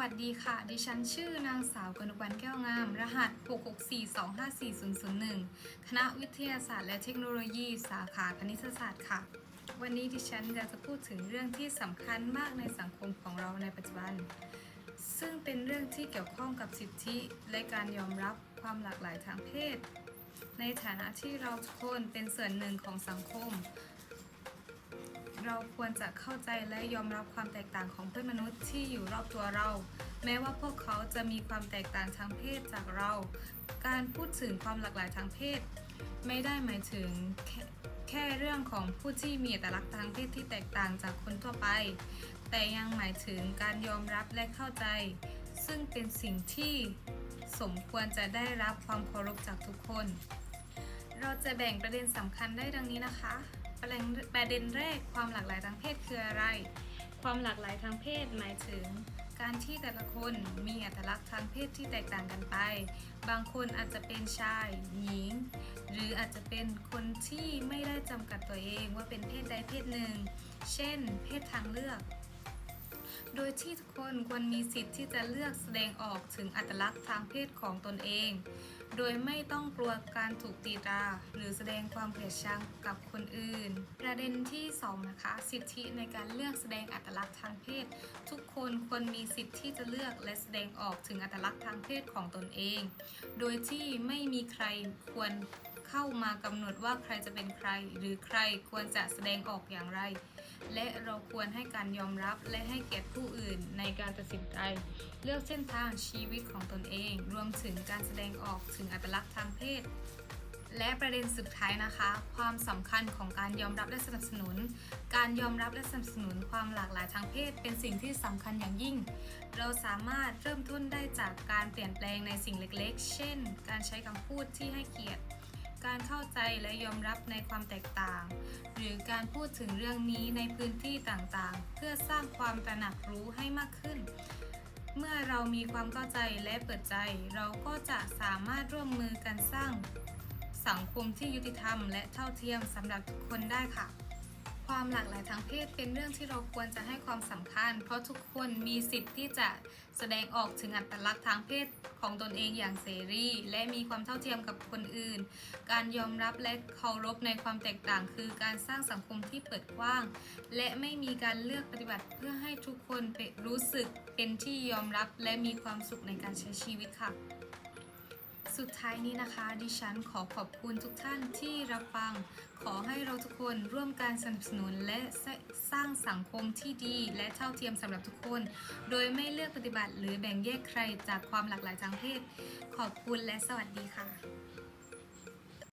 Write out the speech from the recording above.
วัสดีค่ะ ดิฉันชื่อนางสาวกนกวรรณแก้วงาม รหัส 664254001 คณะวิทยาศาสตร์และเทคโนโลยี สาขาคณิตศาสตร์ค่ะ วันนี้ดิฉันอยากจะพูดถึงเรื่องที่สำคัญมากในสังคมของเราในปัจจุบัน ซึ่งเป็นเรื่องที่เกี่ยวข้องกับสิทธิ และการยอมรับความหลากหลายทางเพศ ในฐานะที่เราทุกคนเป็นส่วนหนึ่งของสังคม เราควรจะเข้าใจและยอมรับความแตกต่างของเพื่อนมนุษย์ที่อยู่รอบตัวเรา แม้ว่าพวกเขาจะมีความแตกต่างทางเพศจากเรา การพูดถึงความหลากหลายทางเพศ ไม่ได้หมายถึงแค่แค่เรื่องของผู้ที่มีอัตลักษณ์ทางเพศที่แตกต่างจากคนทั่วไป แต่ยังหมายถึงการยอมรับและเข้าใจ ซึ่งเป็นสิ่งที่สมควรจะได้รับความเคารพจากทุกคน เราจะแบ่งประเด็นสำคัญได้ดังนี้นะคะ ประเด็นประเด็นแรกความหลากหลายทางเพศคืออะไร ความหลากหลายทางเพศหมายถึง การที่แต่ละคนมีอัตลักษณ์ทางเพศที่แตกต่างกันไป บางคนอาจจะเป็นชาย หญิง หรืออาจจะเป็นคนที่ไม่ได้จำกัดตัวเองว่าเป็นเพศใดเพศหนึ่ง เช่น เพศทางเลือก โดยที่ทุกคนควรมีสิทธิ์ที่จะเลือกแสดงออกถึงอัตลักษณ์ทางเพศของตนเอง โดยไม่ต้องกลัวการถูกตีตราหรือแสดงความเกลียดชังกับคนอื่น ประเด็นที่ 2 นะคะ สิทธิในการเลือกแสดงอัตลักษณ์ทางเพศ ทุกคนควรมีสิทธิ์ที่จะเลือกและแสดงออกถึงอัตลักษณ์ทางเพศของตนเอง โดยที่ไม่มีใครควรเข้ามากำหนดว่าใครจะเป็นใคร หรือใครควรจะแสดงออกอย่างไร และเราควรให้การยอมรับและให้เกียรติผู้อื่นในการตัดสินใจ เลือกเส้นทางชีวิตของตนเอง รวมถึงการแสดงออกถึงอัตลักษณ์ทางเพศ และประเด็นสุดท้ายนะคะ ความสำคัญของการยอมรับและสนับสนุน การยอมรับและสนับสนุนความหลากหลายทางเพศ เป็นสิ่งที่สำคัญอย่างยิ่ง เราสามารถเริ่มต้นได้จากการเปลี่ยนแปลงในสิ่งเล็กๆ เช่น การใช้คำพูดที่ให้เกียรติ การเข้าใจและยอมรับในความแตกต่าง หรือการพูดถึงเรื่องนี้ในพื้นที่ต่างๆ เพื่อสร้างความตระหนักรู้ให้มากขึ้น เมื่อเรามีความเข้าใจและเปิดใจ เราก็จะสามารถร่วมมือกันสร้าง สังคมที่ยุติธรรมและเท่าเทียมสำหรับทุกคนได้ค่ะ ความหลากหลายทางเพศเป็นเรื่องที่เราควรจะให้ความสำคัญ เพราะทุกคนมีสิทธิ์ที่จะแสดงออกถึงอัตลักษณ์ทางเพศของตนเองอย่างเสรี และมีความเท่าเทียมกับคนอื่น การยอมรับและเคารพในความแตกต่าง คือการสร้างสังคมที่เปิดกว้าง และไม่มีการเลือกปฏิบัติเพื่อให้ทุกคนเป็นรู้สึกเป็นที่ยอมรับและมีความสุขในการใช้ชีวิตค่ะ สุดท้ายนี้นะคะ ดิฉันขอขอบคุณทุกท่านที่รับฟัง ขอให้เราทุกคนร่วมการสนับสนุนและสร้างสังคมที่ดี และเท่าเทียมสำหรับทุกคน โดยไม่เลือกปฏิบัติหรือแบ่งแยกใครจากความหลากหลายทางเพศ ขอบคุณและสวัสดีค่ะ